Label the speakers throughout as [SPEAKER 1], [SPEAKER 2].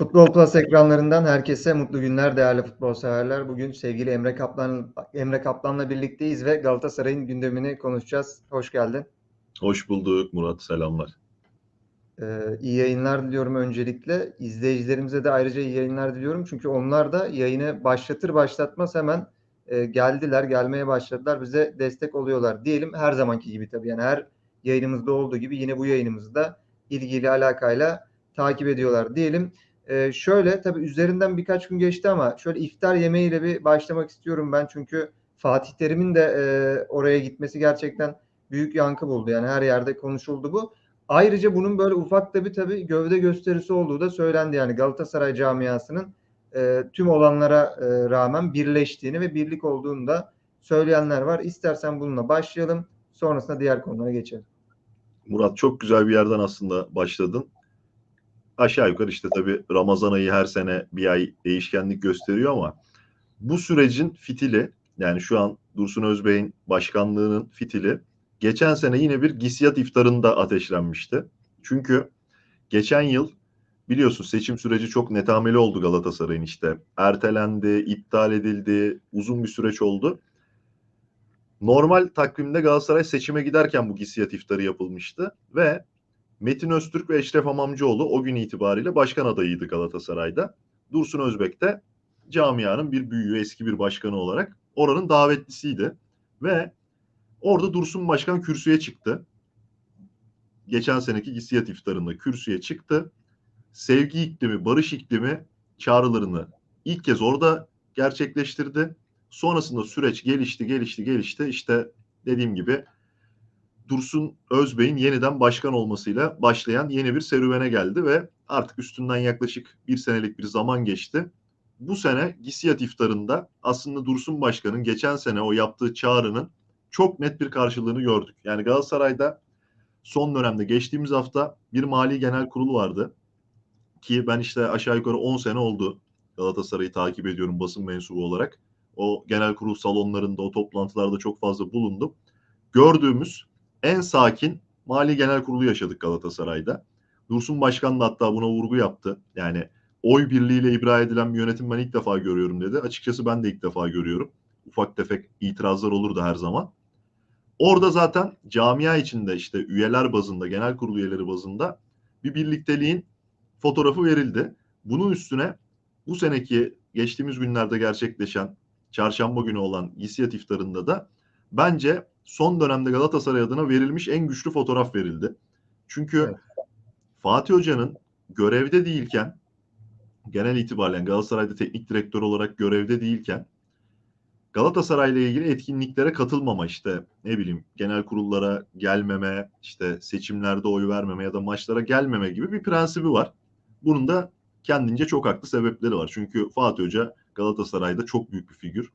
[SPEAKER 1] Futbol Plus ekranlarından herkese mutlu günler değerli futbol severler. Bugün sevgili Emre Kaplan Emre Kaplan'la birlikteyiz ve Galatasaray'ın gündemini konuşacağız. Hoş geldin.
[SPEAKER 2] Hoş bulduk Murat. Selamlar.
[SPEAKER 1] Ee, iyi yayınlar diliyorum öncelikle. İzleyicilerimize de ayrıca iyi yayınlar diliyorum. Çünkü onlar da yayını başlatır başlatmaz hemen e, geldiler, gelmeye başladılar. Bize destek oluyorlar diyelim. Her zamanki gibi tabii. Yani her yayınımızda olduğu gibi yine bu yayınımızda ilgili alakayla takip ediyorlar diyelim. Ee, şöyle tabii üzerinden birkaç gün geçti ama şöyle iftar yemeğiyle bir başlamak istiyorum ben. Çünkü Fatih Terim'in de e, oraya gitmesi gerçekten büyük yankı buldu. Yani her yerde konuşuldu bu. Ayrıca bunun böyle ufak da bir tabii gövde gösterisi olduğu da söylendi. Yani Galatasaray camiasının e, tüm olanlara e, rağmen birleştiğini ve birlik olduğunu da söyleyenler var. İstersen bununla başlayalım. Sonrasında diğer konulara geçelim.
[SPEAKER 2] Murat çok güzel bir yerden aslında başladın. Aşağı yukarı işte tabii Ramazan ayı her sene bir ay değişkenlik gösteriyor ama bu sürecin fitili yani şu an Dursun Özbey'in başkanlığının fitili geçen sene yine bir Gisiyat iftarında ateşlenmişti. Çünkü geçen yıl biliyorsun seçim süreci çok netameli oldu Galatasaray'ın işte. Ertelendi, iptal edildi, uzun bir süreç oldu. Normal takvimde Galatasaray seçime giderken bu Gisiyat iftarı yapılmıştı ve Metin Öztürk ve Eşref Amamcıoğlu o gün itibariyle başkan adayıydı Galatasaray'da. Dursun Özbek de camianın bir büyüğü, eski bir başkanı olarak oranın davetlisiydi. Ve orada Dursun Başkan kürsüye çıktı. Geçen seneki Gisiyat iftarında kürsüye çıktı. Sevgi iklimi, barış iklimi çağrılarını ilk kez orada gerçekleştirdi. Sonrasında süreç gelişti, gelişti, gelişti. İşte dediğim gibi Dursun Özbey'in yeniden başkan olmasıyla başlayan yeni bir serüvene geldi ve artık üstünden yaklaşık bir senelik bir zaman geçti. Bu sene Gisiyat iftarında aslında Dursun Başkan'ın geçen sene o yaptığı çağrının çok net bir karşılığını gördük. Yani Galatasaray'da son dönemde geçtiğimiz hafta bir mali genel kurul vardı. Ki ben işte aşağı yukarı 10 sene oldu Galatasaray'ı takip ediyorum basın mensubu olarak. O genel kurul salonlarında, o toplantılarda çok fazla bulundum. Gördüğümüz en sakin mali genel kurulu yaşadık Galatasaray'da. Dursun Başkan da hatta buna vurgu yaptı. Yani oy birliğiyle ibra edilen bir yönetim ben ilk defa görüyorum dedi. Açıkçası ben de ilk defa görüyorum. Ufak tefek itirazlar olurdu her zaman. Orada zaten camia içinde işte üyeler bazında, genel kurul üyeleri bazında bir birlikteliğin fotoğrafı verildi. Bunun üstüne bu seneki geçtiğimiz günlerde gerçekleşen çarşamba günü olan Gisiyat iftarında da bence son dönemde Galatasaray adına verilmiş en güçlü fotoğraf verildi. Çünkü evet. Fatih Hoca'nın görevde değilken genel itibaren Galatasaray'da teknik direktör olarak görevde değilken Galatasaray ile ilgili etkinliklere katılmama işte ne bileyim genel kurullara gelmeme, işte seçimlerde oy vermeme ya da maçlara gelmeme gibi bir prensibi var. Bunun da kendince çok haklı sebepleri var. Çünkü Fatih Hoca Galatasaray'da çok büyük bir figür.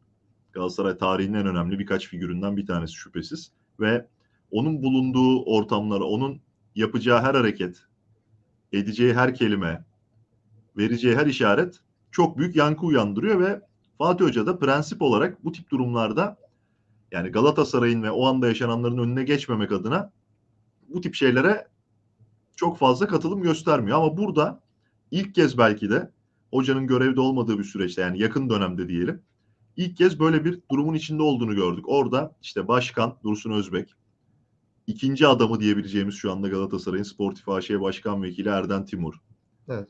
[SPEAKER 2] Galatasaray tarihinin en önemli birkaç figüründen bir tanesi şüphesiz. Ve onun bulunduğu ortamlara, onun yapacağı her hareket, edeceği her kelime, vereceği her işaret çok büyük yankı uyandırıyor ve Fatih Hoca da prensip olarak bu tip durumlarda yani Galatasaray'ın ve o anda yaşananların önüne geçmemek adına bu tip şeylere çok fazla katılım göstermiyor. Ama burada ilk kez belki de hocanın görevde olmadığı bir süreçte yani yakın dönemde diyelim ilk kez böyle bir durumun içinde olduğunu gördük. Orada işte başkan Dursun Özbek, ikinci adamı diyebileceğimiz şu anda Galatasaray'ın Sportif AŞ Başkan Vekili Erden Timur.
[SPEAKER 1] Evet.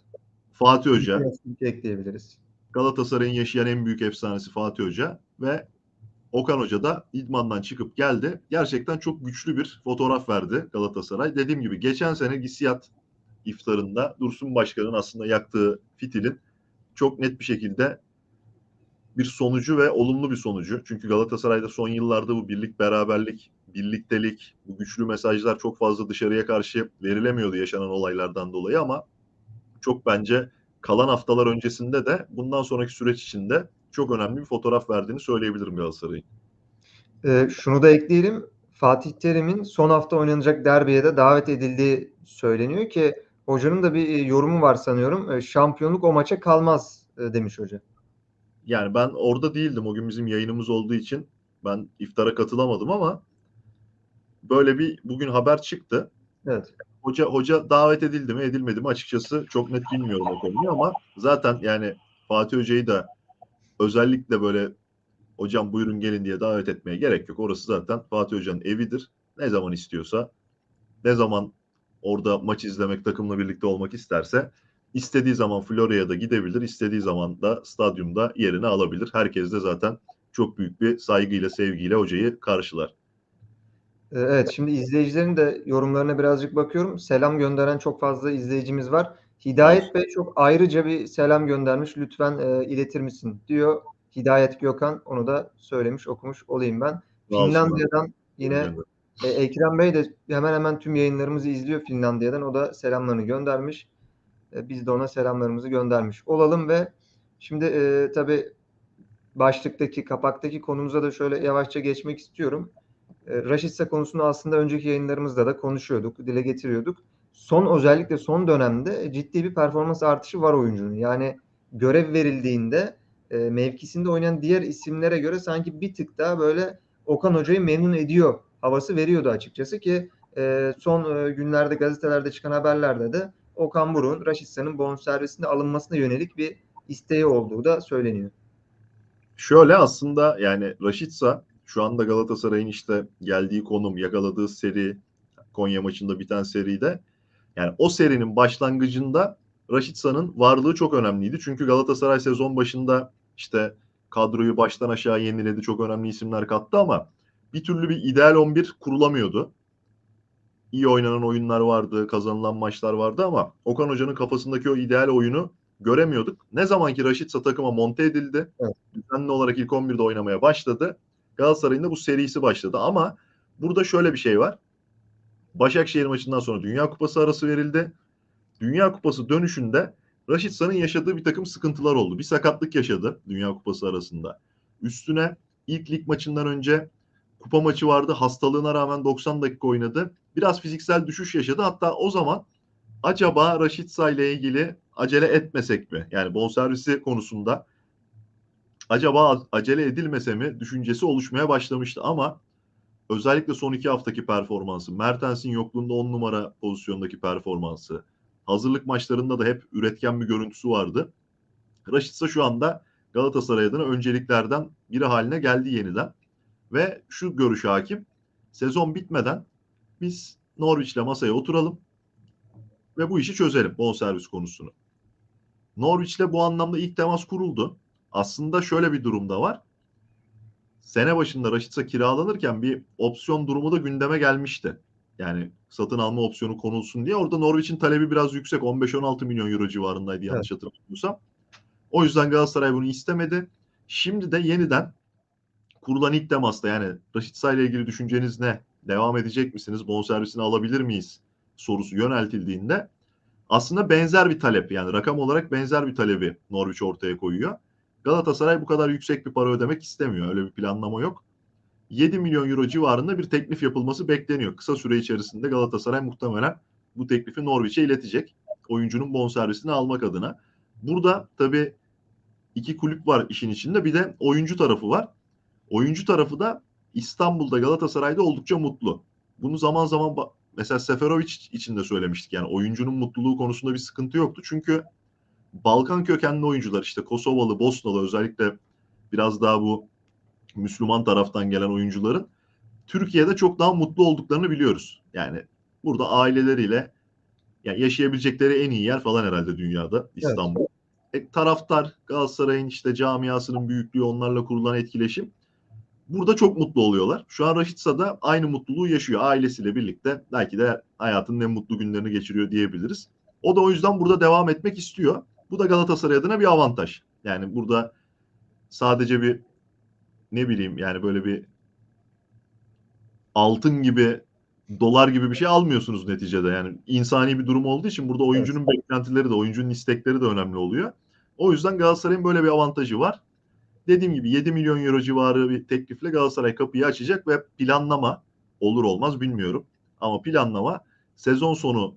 [SPEAKER 2] Fatih Hoca.
[SPEAKER 1] ekleyebiliriz.
[SPEAKER 2] Galatasaray'ın yaşayan en büyük efsanesi Fatih Hoca ve Okan Hoca da idmandan çıkıp geldi. Gerçekten çok güçlü bir fotoğraf verdi Galatasaray. Dediğim gibi geçen sene Gisiyat iftarında Dursun Başkan'ın aslında yaktığı fitilin çok net bir şekilde bir sonucu ve olumlu bir sonucu. Çünkü Galatasaray'da son yıllarda bu birlik, beraberlik, birliktelik, bu güçlü mesajlar çok fazla dışarıya karşı verilemiyordu yaşanan olaylardan dolayı ama çok bence kalan haftalar öncesinde de bundan sonraki süreç içinde çok önemli bir fotoğraf verdiğini söyleyebilirim Galatasaray'ın.
[SPEAKER 1] Ee, şunu da ekleyelim. Fatih Terim'in son hafta oynanacak derbiye de davet edildiği söyleniyor ki hocanın da bir yorumu var sanıyorum. Şampiyonluk o maça kalmaz demiş hoca.
[SPEAKER 2] Yani ben orada değildim. O gün bizim yayınımız olduğu için ben iftara katılamadım ama böyle bir bugün haber çıktı.
[SPEAKER 1] Evet.
[SPEAKER 2] hoca hoca davet edildi mi edilmedi mi açıkçası çok net bilmiyorum o konuyu ama zaten yani Fatih Hoca'yı da özellikle böyle hocam buyurun gelin diye davet etmeye gerek yok. Orası zaten Fatih Hoca'nın evidir. Ne zaman istiyorsa, ne zaman orada maç izlemek, takımla birlikte olmak isterse istediği zaman Florya'ya da gidebilir, istediği zaman da stadyumda yerini alabilir. Herkes de zaten çok büyük bir saygıyla, sevgiyle hocayı karşılar.
[SPEAKER 1] Ee, Evet, şimdi izleyicilerin de yorumlarına birazcık bakıyorum. Selam gönderen çok fazla izleyicimiz var. Hidayet Bey çok ayrıca bir selam göndermiş. Lütfen e, iletir misin diyor. Hidayet Gökhan onu da söylemiş, okumuş olayım ben.
[SPEAKER 2] Olsun.
[SPEAKER 1] Finlandiya'dan yine e, Ekrem Bey de hemen hemen tüm yayınlarımızı izliyor Finlandiya'dan. O da selamlarını göndermiş. E, biz de ona selamlarımızı göndermiş olalım ve şimdi e, tabii başlıktaki, kapaktaki konumuza da şöyle yavaşça geçmek istiyorum. E, Raşitsa konusunu aslında önceki yayınlarımızda da konuşuyorduk, dile getiriyorduk. Son özellikle son dönemde ciddi bir performans artışı var oyuncunun. Yani görev verildiğinde e, mevkisinde oynayan diğer isimlere göre sanki bir tık daha böyle Okan Hoca'yı memnun ediyor havası veriyordu açıkçası ki e, son e, günlerde gazetelerde çıkan haberlerde de Okan Buruk'un Raşitsa'nın bonservisinde alınmasına yönelik bir isteği olduğu da söyleniyor.
[SPEAKER 2] Şöyle aslında yani Raşitsa şu anda Galatasaray'ın işte geldiği konum, yakaladığı seri, Konya maçında biten seride yani o serinin başlangıcında Raşitsa'nın varlığı çok önemliydi. Çünkü Galatasaray sezon başında işte kadroyu baştan aşağı yeniledi. Çok önemli isimler kattı ama bir türlü bir ideal 11 kurulamıyordu. İyi oynanan oyunlar vardı, kazanılan maçlar vardı ama Okan Hoca'nın kafasındaki o ideal oyunu göremiyorduk. Ne zaman ki Raşitsa takıma monte edildi,
[SPEAKER 1] Evet.
[SPEAKER 2] düzenli olarak ilk 11'de oynamaya başladı. Galatasaray'ın da bu serisi başladı ama burada şöyle bir şey var. Başakşehir maçından sonra Dünya Kupası arası verildi. Dünya Kupası dönüşünde Raşitsa'nın yaşadığı bir takım sıkıntılar oldu. Bir sakatlık yaşadı Dünya Kupası arasında. Üstüne ilk lig maçından önce kupa maçı vardı. Hastalığına rağmen 90 dakika oynadı. Biraz fiziksel düşüş yaşadı. Hatta o zaman acaba Raşitsa ile ilgili acele etmesek mi? Yani bonservisi konusunda acaba acele edilmese mi düşüncesi oluşmaya başlamıştı ama özellikle son iki haftaki performansı, Mertens'in yokluğunda on numara pozisyondaki performansı, hazırlık maçlarında da hep üretken bir görüntüsü vardı. Raşitsa şu anda Galatasaray adına önceliklerden biri haline geldi yeniden. Ve şu görüş hakim, sezon bitmeden biz Norwich'le masaya oturalım ve bu işi çözelim bonservis konusunu. Norwich'le bu anlamda ilk temas kuruldu. Aslında şöyle bir durumda var. Sene başında Raşitsa kiralanırken bir opsiyon durumu da gündeme gelmişti. Yani satın alma opsiyonu konulsun diye. Orada Norwich'in talebi biraz yüksek. 15-16 milyon euro civarındaydı yanlış hatırlamıyorsam. O yüzden Galatasaray bunu istemedi. Şimdi de yeniden kurulan ilk temasta yani Raşitsa ile ilgili düşünceniz ne? Devam edecek misiniz? Bonservisini alabilir miyiz? Sorusu yöneltildiğinde aslında benzer bir talep yani rakam olarak benzer bir talebi Norwich ortaya koyuyor. Galatasaray bu kadar yüksek bir para ödemek istemiyor. Öyle bir planlama yok. 7 milyon euro civarında bir teklif yapılması bekleniyor. Kısa süre içerisinde Galatasaray muhtemelen bu teklifi Norwich'e iletecek. Oyuncunun bonservisini almak adına. Burada tabii iki kulüp var işin içinde. Bir de oyuncu tarafı var. Oyuncu tarafı da İstanbul'da Galatasaray'da oldukça mutlu. Bunu zaman zaman mesela Seferovic için de söylemiştik. Yani oyuncunun mutluluğu konusunda bir sıkıntı yoktu. Çünkü Balkan kökenli oyuncular işte Kosovalı, Bosnalı özellikle biraz daha bu Müslüman taraftan gelen oyuncuların Türkiye'de çok daha mutlu olduklarını biliyoruz. Yani burada aileleriyle yani yaşayabilecekleri en iyi yer falan herhalde dünyada İstanbul. Evet. E, taraftar Galatasaray'ın işte camiasının büyüklüğü onlarla kurulan etkileşim burada çok mutlu oluyorlar. Şu an Raşitsa da aynı mutluluğu yaşıyor ailesiyle birlikte. Belki de hayatının en mutlu günlerini geçiriyor diyebiliriz. O da o yüzden burada devam etmek istiyor. Bu da Galatasaray adına bir avantaj. Yani burada sadece bir ne bileyim yani böyle bir altın gibi dolar gibi bir şey almıyorsunuz neticede. Yani insani bir durum olduğu için burada oyuncunun evet. beklentileri de oyuncunun istekleri de önemli oluyor. O yüzden Galatasaray'ın böyle bir avantajı var. Dediğim gibi 7 milyon euro civarı bir teklifle Galatasaray kapıyı açacak ve planlama olur olmaz bilmiyorum. Ama planlama sezon sonu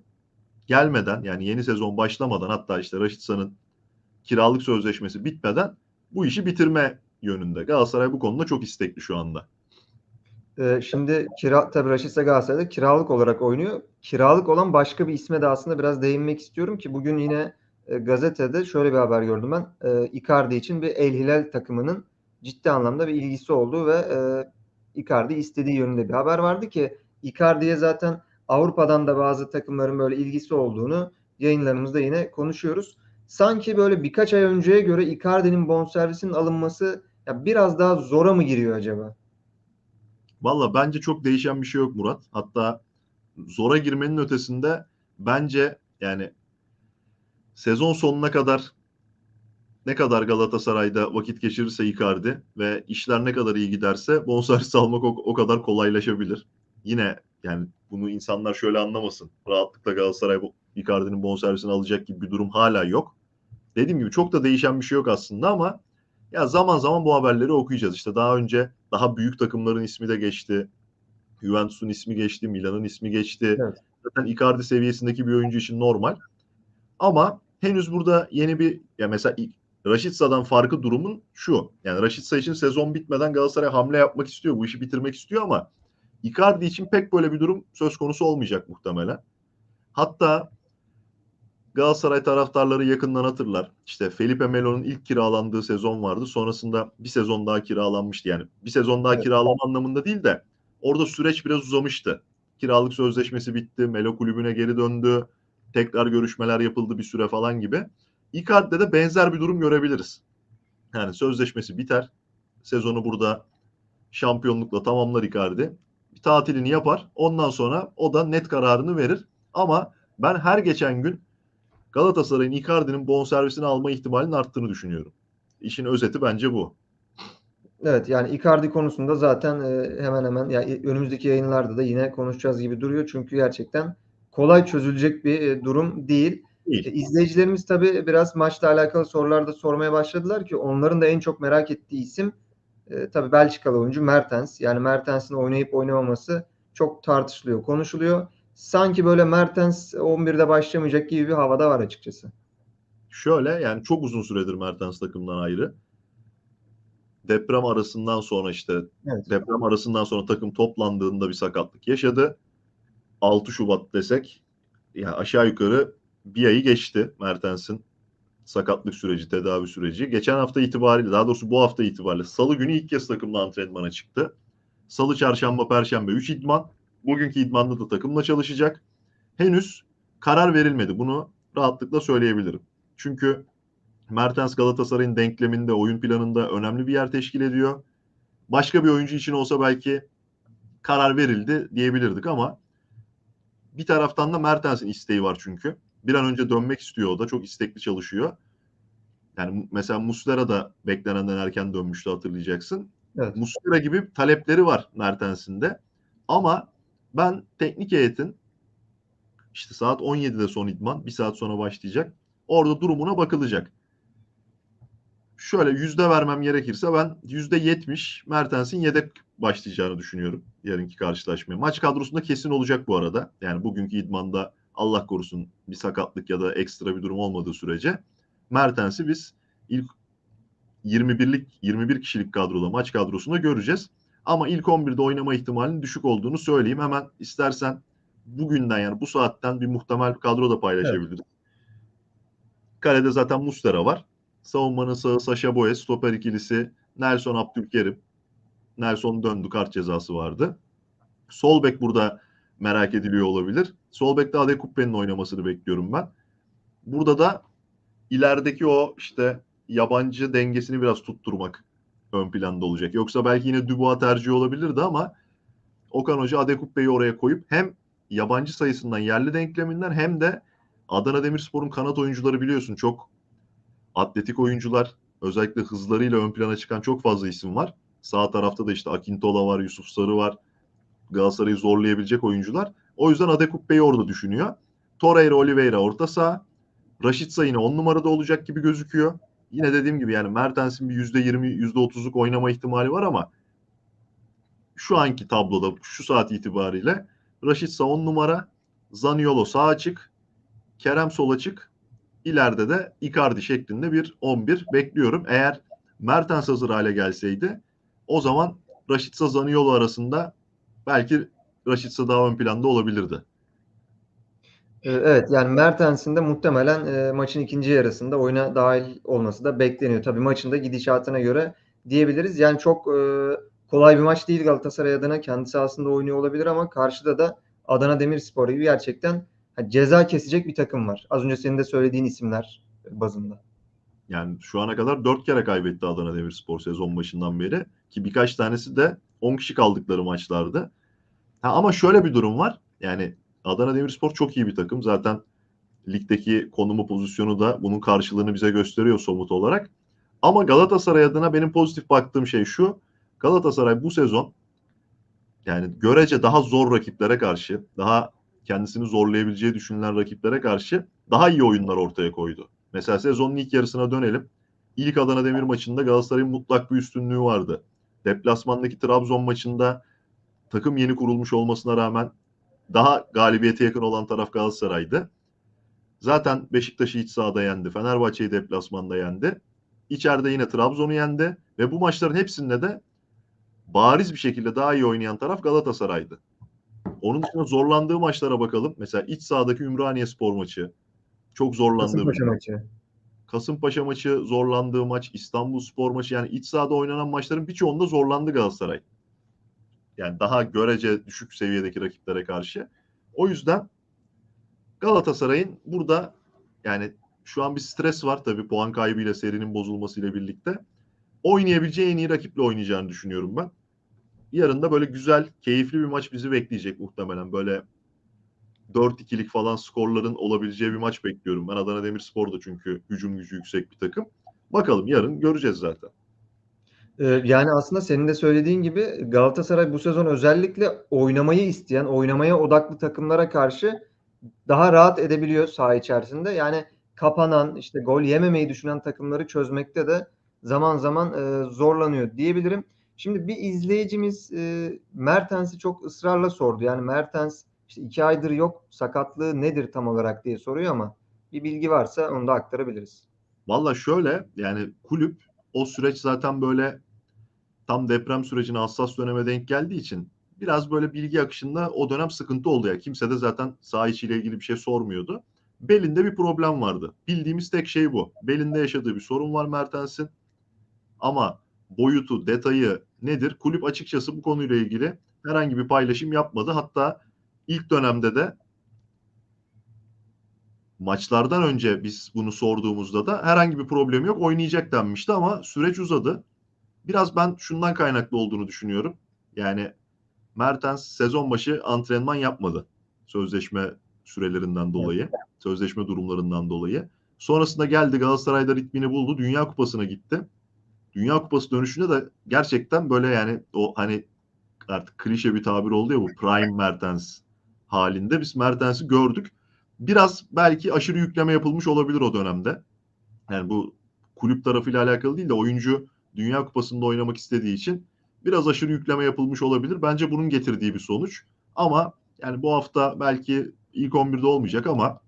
[SPEAKER 2] gelmeden yani yeni sezon başlamadan hatta işte Raşitsa'nın kiralık sözleşmesi bitmeden bu işi bitirme yönünde. Galatasaray bu konuda çok istekli şu anda.
[SPEAKER 1] Ee, şimdi kira tabii Rashica Galatasaray'da kiralık olarak oynuyor. Kiralık olan başka bir isme de aslında biraz değinmek istiyorum ki bugün yine e, gazetede şöyle bir haber gördüm ben. E, Icardi için bir El Hilal takımının ciddi anlamda bir ilgisi olduğu ve e, Icardi istediği yönünde bir haber vardı ki Icardi'ye zaten Avrupa'dan da bazı takımların böyle ilgisi olduğunu yayınlarımızda yine konuşuyoruz. Sanki böyle birkaç ay önceye göre Icardi'nin bonservisinin alınması ya biraz daha zora mı giriyor acaba?
[SPEAKER 2] Valla bence çok değişen bir şey yok Murat. Hatta zora girmenin ötesinde bence yani sezon sonuna kadar ne kadar Galatasaray'da vakit geçirirse Icardi ve işler ne kadar iyi giderse bonservis almak o, o kadar kolaylaşabilir. Yine yani bunu insanlar şöyle anlamasın. Rahatlıkla Galatasaray Icardi'nin bonservisini alacak gibi bir durum hala yok. Dediğim gibi çok da değişen bir şey yok aslında ama ya zaman zaman bu haberleri okuyacağız. İşte daha önce daha büyük takımların ismi de geçti. Juventus'un ismi geçti, Milan'ın ismi geçti.
[SPEAKER 1] Evet.
[SPEAKER 2] Zaten Icardi seviyesindeki bir oyuncu için normal. Ama henüz burada yeni bir ya mesela Raşitsa'dan farkı durumun şu. Yani Raşitsa için sezon bitmeden Galatasaray hamle yapmak istiyor. Bu işi bitirmek istiyor ama Icardi için pek böyle bir durum söz konusu olmayacak muhtemelen. Hatta Galatasaray taraftarları yakından hatırlar. İşte Felipe Melo'nun ilk kiralandığı sezon vardı. Sonrasında bir sezon daha kiralanmıştı. Yani bir sezon daha evet. kiralama anlamında değil de orada süreç biraz uzamıştı. Kiralık sözleşmesi bitti. Melo kulübüne geri döndü. Tekrar görüşmeler yapıldı bir süre falan gibi. Icardi'de de benzer bir durum görebiliriz. Yani sözleşmesi biter. Sezonu burada şampiyonlukla tamamlar Icardi. Bir tatilini yapar. Ondan sonra o da net kararını verir. Ama ben her geçen gün Galatasaray'ın Icardi'nin bonservisini alma ihtimalinin arttığını düşünüyorum. İşin özeti bence bu.
[SPEAKER 1] Evet yani Icardi konusunda zaten e, hemen hemen yani önümüzdeki yayınlarda da yine konuşacağız gibi duruyor. Çünkü gerçekten kolay çözülecek bir e, durum değil. değil. E, izleyicilerimiz tabii biraz maçla alakalı sorular da sormaya başladılar ki onların da en çok merak ettiği isim e, tabii Belçikalı oyuncu Mertens. Yani Mertens'in oynayıp oynamaması çok tartışılıyor, konuşuluyor sanki böyle Mertens 11'de başlamayacak gibi bir havada var açıkçası.
[SPEAKER 2] Şöyle yani çok uzun süredir Mertens takımdan ayrı. Deprem arasından sonra işte evet. deprem arasından sonra takım toplandığında bir sakatlık yaşadı. 6 Şubat desek yani aşağı yukarı bir ayı geçti Mertens'in sakatlık süreci, tedavi süreci. Geçen hafta itibariyle, daha doğrusu bu hafta itibariyle salı günü ilk kez takımla antrenmana çıktı. Salı, çarşamba, perşembe 3 idman. Bugünkü idmanda da takımla çalışacak. Henüz karar verilmedi. Bunu rahatlıkla söyleyebilirim. Çünkü Mertens Galatasaray'ın denkleminde, oyun planında önemli bir yer teşkil ediyor. Başka bir oyuncu için olsa belki karar verildi diyebilirdik ama bir taraftan da Mertens'in isteği var çünkü. Bir an önce dönmek istiyor o da. Çok istekli çalışıyor. Yani mesela Muslera da beklenenden erken dönmüştü hatırlayacaksın. Evet. Muslera gibi talepleri var Mertens'in de. Ama ben teknik heyetin işte saat 17'de son idman. Bir saat sonra başlayacak. Orada durumuna bakılacak. Şöyle yüzde vermem gerekirse ben yüzde yetmiş Mertens'in yedek başlayacağını düşünüyorum yarınki karşılaşmaya. Maç kadrosunda kesin olacak bu arada. Yani bugünkü idmanda Allah korusun bir sakatlık ya da ekstra bir durum olmadığı sürece Mertens'i biz ilk 21'lik 21 kişilik kadroda maç kadrosunda göreceğiz. Ama ilk 11'de oynama ihtimalinin düşük olduğunu söyleyeyim. Hemen istersen bugünden yani bu saatten bir muhtemel kadro da paylaşabiliriz. Evet. Kalede zaten Mustera var. Savunmanın sağı Sasha Boye, stoper ikilisi Nelson Abdülkerim. Nelson döndü kart cezası vardı. Sol bek burada merak ediliyor olabilir. Sol bekte Adekuppe'nin oynamasını bekliyorum ben. Burada da ilerideki o işte yabancı dengesini biraz tutturmak ön planda olacak. Yoksa belki yine Dubois tercih olabilirdi ama Okan Hoca Adekuppe'yi oraya koyup hem yabancı sayısından yerli denkleminden hem de Adana Demirspor'un kanat oyuncuları biliyorsun çok atletik oyuncular. Özellikle hızlarıyla ön plana çıkan çok fazla isim var. Sağ tarafta da işte Akintola var, Yusuf Sarı var. Galatasaray'ı zorlayabilecek oyuncular. O yüzden Adekuppe'yi orada düşünüyor. Torreira, Oliveira orta saha. Raşitsa yine on numarada olacak gibi gözüküyor yine dediğim gibi yani Mertens'in bir %20, %30'luk oynama ihtimali var ama şu anki tabloda şu saat itibariyle Raşit 10 numara, Zaniolo sağ açık, Kerem sol açık, ileride de Icardi şeklinde bir 11 bekliyorum. Eğer Mertens hazır hale gelseydi o zaman Raşitsa Zaniolo arasında belki Raşitsa daha ön planda olabilirdi.
[SPEAKER 1] Ee, Evet yani Mertens'in de muhtemelen e, maçın ikinci yarısında oyuna dahil olması da bekleniyor. Tabii maçın da gidişatına göre diyebiliriz. Yani çok e, kolay bir maç değil Galatasaray adına. Kendi sahasında oynuyor olabilir ama karşıda da Adana Demirspor gibi gerçekten ceza kesecek bir takım var. Az önce senin de söylediğin isimler bazında.
[SPEAKER 2] Yani şu ana kadar 4 kere kaybetti Adana Demirspor sezon başından beri ki birkaç tanesi de 10 kişi kaldıkları maçlardı. Ha, ama şöyle bir durum var. Yani Adana Demirspor çok iyi bir takım. Zaten ligdeki konumu pozisyonu da bunun karşılığını bize gösteriyor somut olarak. Ama Galatasaray adına benim pozitif baktığım şey şu. Galatasaray bu sezon yani görece daha zor rakiplere karşı, daha kendisini zorlayabileceği düşünülen rakiplere karşı daha iyi oyunlar ortaya koydu. Mesela sezonun ilk yarısına dönelim. İlk Adana Demir maçında Galatasaray'ın mutlak bir üstünlüğü vardı. Deplasmandaki Trabzon maçında takım yeni kurulmuş olmasına rağmen daha galibiyete yakın olan taraf Galatasaray'dı. Zaten Beşiktaş'ı iç sahada yendi. Fenerbahçe'yi deplasmanda yendi. İçeride yine Trabzon'u yendi. Ve bu maçların hepsinde de bariz bir şekilde daha iyi oynayan taraf Galatasaray'dı. Onun dışında zorlandığı maçlara bakalım. Mesela iç sahadaki Ümraniye Spor maçı. Çok zorlandığı
[SPEAKER 1] Kasımpaşa maçı.
[SPEAKER 2] Kasımpaşa maçı zorlandığı maç, İstanbul Spor maçı yani iç sahada oynanan maçların birçoğunda zorlandı Galatasaray. Yani daha görece düşük seviyedeki rakiplere karşı. O yüzden Galatasaray'ın burada yani şu an bir stres var tabii puan kaybıyla serinin bozulmasıyla birlikte. Oynayabileceği en iyi rakiple oynayacağını düşünüyorum ben. Yarın da böyle güzel, keyifli bir maç bizi bekleyecek muhtemelen. Böyle 4-2'lik falan skorların olabileceği bir maç bekliyorum. Ben Adana Demirspor da çünkü hücum gücü yüksek bir takım. Bakalım yarın göreceğiz zaten.
[SPEAKER 1] Ee, Yani aslında senin de söylediğin gibi Galatasaray bu sezon özellikle oynamayı isteyen, oynamaya odaklı takımlara karşı daha rahat edebiliyor saha içerisinde. Yani kapanan, işte gol yememeyi düşünen takımları çözmekte de zaman zaman e, zorlanıyor diyebilirim. Şimdi bir izleyicimiz e, Mertens'i çok ısrarla sordu. Yani Mertens işte iki aydır yok, sakatlığı nedir tam olarak diye soruyor ama bir bilgi varsa onu da aktarabiliriz.
[SPEAKER 2] Valla şöyle yani kulüp o süreç zaten böyle tam deprem sürecine hassas döneme denk geldiği için biraz böyle bilgi akışında o dönem sıkıntı oldu ya. Kimse de zaten saha içiyle ilgili bir şey sormuyordu. Belinde bir problem vardı. Bildiğimiz tek şey bu. Belinde yaşadığı bir sorun var Mertens'in. Ama boyutu, detayı nedir? Kulüp açıkçası bu konuyla ilgili herhangi bir paylaşım yapmadı. Hatta ilk dönemde de maçlardan önce biz bunu sorduğumuzda da herhangi bir problem yok oynayacak denmişti ama süreç uzadı. Biraz ben şundan kaynaklı olduğunu düşünüyorum. Yani Mertens sezon başı antrenman yapmadı. Sözleşme sürelerinden dolayı, sözleşme durumlarından dolayı. Sonrasında geldi Galatasaray'da ritmini buldu. Dünya Kupası'na gitti. Dünya Kupası dönüşünde de gerçekten böyle yani o hani artık klişe bir tabir oldu ya bu prime Mertens halinde biz Mertens'i gördük. Biraz belki aşırı yükleme yapılmış olabilir o dönemde. Yani bu kulüp tarafıyla alakalı değil de oyuncu Dünya Kupası'nda oynamak istediği için biraz aşırı yükleme yapılmış olabilir. Bence bunun getirdiği bir sonuç. Ama yani bu hafta belki ilk 11'de olmayacak ama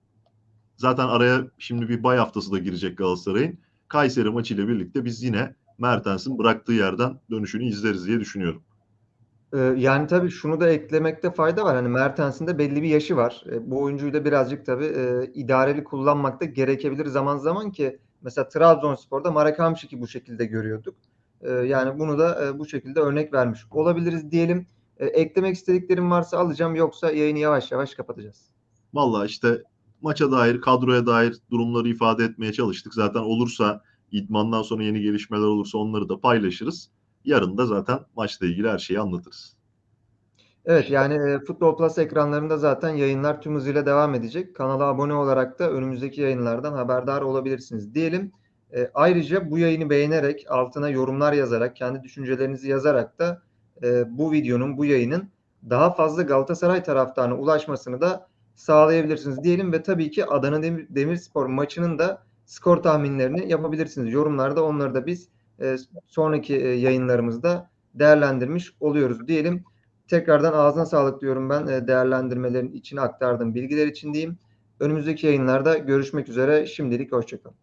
[SPEAKER 2] zaten araya şimdi bir bay haftası da girecek Galatasaray'ın. Kayseri maçıyla birlikte biz yine Mertens'in bıraktığı yerden dönüşünü izleriz diye düşünüyorum.
[SPEAKER 1] Ee, Yani tabii şunu da eklemekte fayda var. Hani Mertens'in de belli bir yaşı var. E, Bu oyuncuyu da birazcık tabii e, idareli kullanmak da gerekebilir zaman zaman ki mesela Trabzonspor'da Marek Hamšik'i bu şekilde görüyorduk. E, Yani bunu da e, bu şekilde örnek vermiş olabiliriz diyelim. E, Eklemek istediklerim varsa alacağım yoksa yayını yavaş yavaş kapatacağız.
[SPEAKER 2] Valla işte maça dair, kadroya dair durumları ifade etmeye çalıştık. Zaten olursa idmandan sonra yeni gelişmeler olursa onları da paylaşırız. Yarın da zaten maçla ilgili her şeyi anlatırız.
[SPEAKER 1] Evet yani e, Futbol Plus ekranlarında zaten yayınlar tüm hızıyla devam edecek. Kanala abone olarak da önümüzdeki yayınlardan haberdar olabilirsiniz diyelim. E, ayrıca bu yayını beğenerek, altına yorumlar yazarak, kendi düşüncelerinizi yazarak da e, bu videonun, bu yayının daha fazla Galatasaray taraftarına ulaşmasını da sağlayabilirsiniz diyelim ve tabii ki Adana Demir, Demirspor maçının da skor tahminlerini yapabilirsiniz. Yorumlarda onları da biz e, sonraki e, yayınlarımızda değerlendirmiş oluyoruz diyelim. Tekrardan ağzına sağlık diyorum ben e, değerlendirmelerin içine aktardığım bilgiler için diyeyim. Önümüzdeki yayınlarda görüşmek üzere. Şimdilik hoşçakalın.